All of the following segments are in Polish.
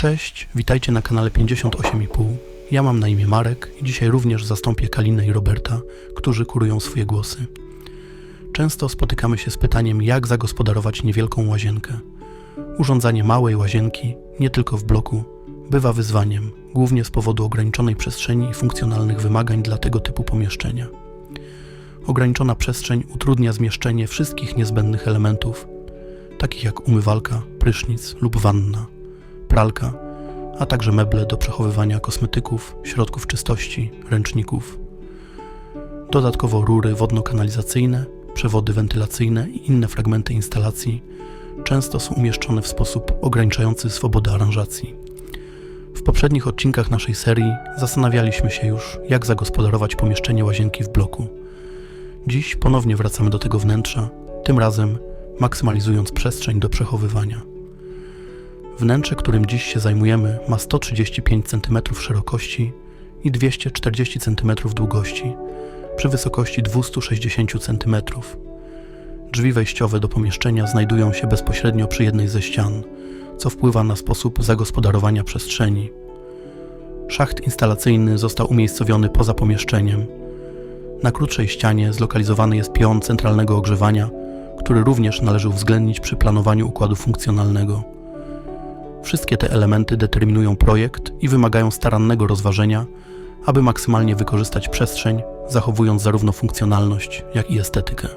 Cześć, witajcie na kanale 58,5. Ja mam na imię Marek i dzisiaj również zastąpię Kalinę i Roberta, którzy kurują swoje głosy. Często spotykamy się z pytaniem, jak zagospodarować niewielką łazienkę. Urządzanie małej łazienki, nie tylko w bloku, bywa wyzwaniem, głównie z powodu ograniczonej przestrzeni i funkcjonalnych wymagań dla tego typu pomieszczenia. Ograniczona przestrzeń utrudnia zmieszczenie wszystkich niezbędnych elementów, takich jak umywalka, prysznic lub wanna, pralka, a także meble do przechowywania kosmetyków, środków czystości, ręczników. Dodatkowo rury wodno-kanalizacyjne, przewody wentylacyjne i inne fragmenty instalacji często są umieszczone w sposób ograniczający swobodę aranżacji. W poprzednich odcinkach naszej serii zastanawialiśmy się już, jak zagospodarować pomieszczenie łazienki w bloku. Dziś ponownie wracamy do tego wnętrza, tym razem maksymalizując przestrzeń do przechowywania. Wnętrze, którym dziś się zajmujemy, ma 135 cm szerokości i 240 cm długości, przy wysokości 260 cm. Drzwi wejściowe do pomieszczenia znajdują się bezpośrednio przy jednej ze ścian, co wpływa na sposób zagospodarowania przestrzeni. Szacht instalacyjny został umiejscowiony poza pomieszczeniem. Na krótszej ścianie zlokalizowany jest pion centralnego ogrzewania, który również należy uwzględnić przy planowaniu układu funkcjonalnego. Wszystkie te elementy determinują projekt i wymagają starannego rozważenia, aby maksymalnie wykorzystać przestrzeń, zachowując zarówno funkcjonalność, jak i estetykę.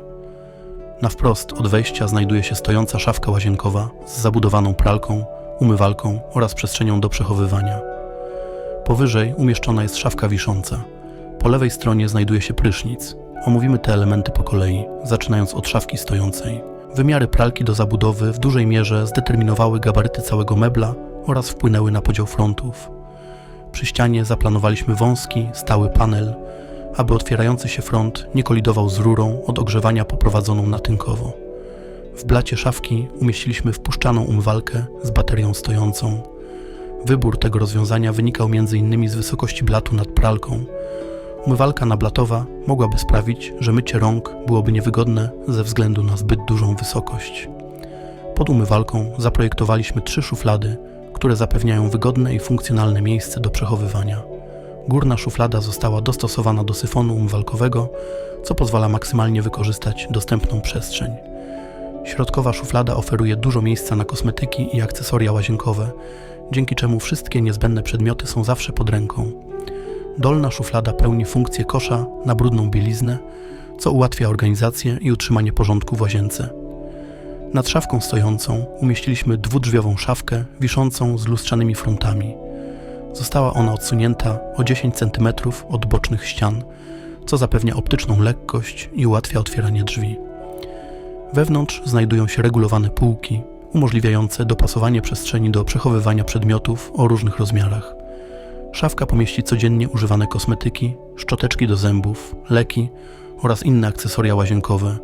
Na wprost od wejścia znajduje się stojąca szafka łazienkowa z zabudowaną pralką, umywalką oraz przestrzenią do przechowywania. Powyżej umieszczona jest szafka wisząca. Po lewej stronie znajduje się prysznic. Omówimy te elementy po kolei, zaczynając od szafki stojącej. Wymiary pralki do zabudowy w dużej mierze zdeterminowały gabaryty całego mebla oraz wpłynęły na podział frontów. Przy ścianie zaplanowaliśmy wąski, stały panel, aby otwierający się front nie kolidował z rurą od ogrzewania poprowadzoną natynkowo. W blacie szafki umieściliśmy wpuszczaną umywalkę z baterią stojącą. Wybór tego rozwiązania wynikał m.in. z wysokości blatu nad pralką. Umywalka nablatowa mogłaby sprawić, że mycie rąk byłoby niewygodne ze względu na zbyt dużą wysokość. Pod umywalką zaprojektowaliśmy trzy szuflady, które zapewniają wygodne i funkcjonalne miejsce do przechowywania. Górna szuflada została dostosowana do syfonu umywalkowego, co pozwala maksymalnie wykorzystać dostępną przestrzeń. Środkowa szuflada oferuje dużo miejsca na kosmetyki i akcesoria łazienkowe, dzięki czemu wszystkie niezbędne przedmioty są zawsze pod ręką. Dolna szuflada pełni funkcję kosza na brudną bieliznę, co ułatwia organizację i utrzymanie porządku w łazience. Nad szafką stojącą umieściliśmy dwudrzwiową szafkę wiszącą z lustrzanymi frontami. Została ona odsunięta o 10 cm od bocznych ścian, co zapewnia optyczną lekkość i ułatwia otwieranie drzwi. Wewnątrz znajdują się regulowane półki, umożliwiające dopasowanie przestrzeni do przechowywania przedmiotów o różnych rozmiarach. Szafka pomieści codziennie używane kosmetyki, szczoteczki do zębów, leki oraz inne akcesoria łazienkowe,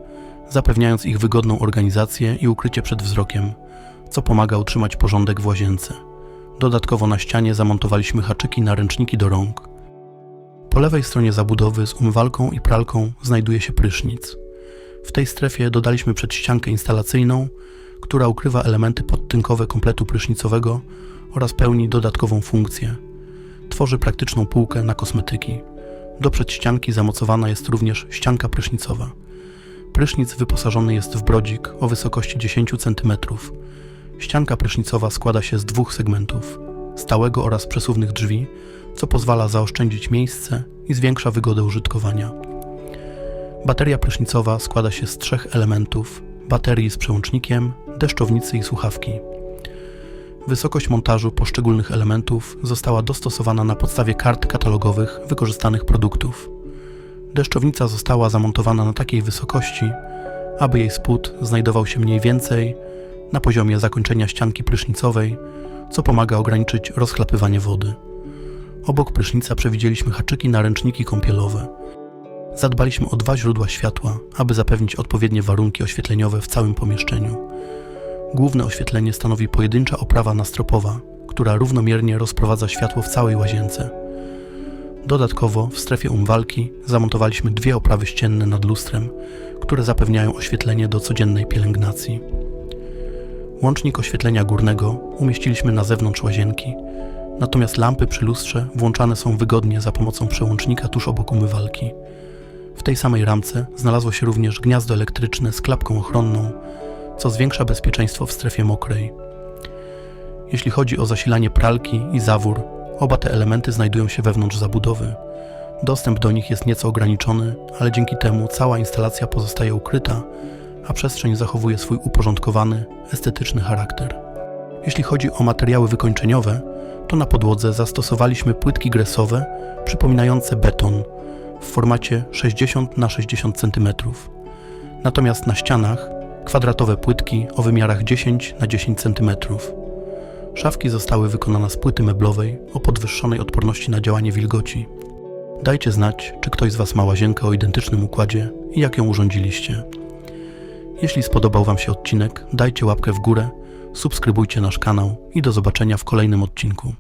zapewniając ich wygodną organizację i ukrycie przed wzrokiem, co pomaga utrzymać porządek w łazience. Dodatkowo na ścianie zamontowaliśmy haczyki na ręczniki do rąk. Po lewej stronie zabudowy z umywalką i pralką znajduje się prysznic. W tej strefie dodaliśmy przedściankę instalacyjną, która ukrywa elementy podtynkowe kompletu prysznicowego oraz pełni dodatkową funkcję. Tworzy praktyczną półkę na kosmetyki. Do przedścianki zamocowana jest również ścianka prysznicowa. Prysznic wyposażony jest w brodzik o wysokości 10 cm. Ścianka prysznicowa składa się z dwóch segmentów: stałego oraz przesuwnych drzwi, co pozwala zaoszczędzić miejsce i zwiększa wygodę użytkowania. Bateria prysznicowa składa się z trzech elementów: baterii z przełącznikiem, deszczownicy i słuchawki. Wysokość montażu poszczególnych elementów została dostosowana na podstawie kart katalogowych wykorzystanych produktów. Deszczownica została zamontowana na takiej wysokości, aby jej spód znajdował się mniej więcej na poziomie zakończenia ścianki prysznicowej, co pomaga ograniczyć rozchlapywanie wody. Obok prysznica przewidzieliśmy haczyki na ręczniki kąpielowe. Zadbaliśmy o dwa źródła światła, aby zapewnić odpowiednie warunki oświetleniowe w całym pomieszczeniu. Główne oświetlenie stanowi pojedyncza oprawa nastropowa, która równomiernie rozprowadza światło w całej łazience. Dodatkowo w strefie umywalki zamontowaliśmy dwie oprawy ścienne nad lustrem, które zapewniają oświetlenie do codziennej pielęgnacji. Łącznik oświetlenia górnego umieściliśmy na zewnątrz łazienki, natomiast lampy przy lustrze włączane są wygodnie za pomocą przełącznika tuż obok umywalki. W tej samej ramce znalazło się również gniazdo elektryczne z klapką ochronną, co zwiększa bezpieczeństwo w strefie mokrej. Jeśli chodzi o zasilanie pralki i zawór, oba te elementy znajdują się wewnątrz zabudowy. Dostęp do nich jest nieco ograniczony, ale dzięki temu cała instalacja pozostaje ukryta, a przestrzeń zachowuje swój uporządkowany, estetyczny charakter. Jeśli chodzi o materiały wykończeniowe, to na podłodze zastosowaliśmy płytki gresowe przypominające beton w formacie 60 na 60 cm. Natomiast na ścianach kwadratowe płytki o wymiarach 10 na 10 cm. Szafki zostały wykonane z płyty meblowej o podwyższonej odporności na działanie wilgoci. Dajcie znać, czy ktoś z Was ma łazienkę o identycznym układzie i jak ją urządziliście. Jeśli spodobał Wam się odcinek, dajcie łapkę w górę, subskrybujcie nasz kanał i do zobaczenia w kolejnym odcinku.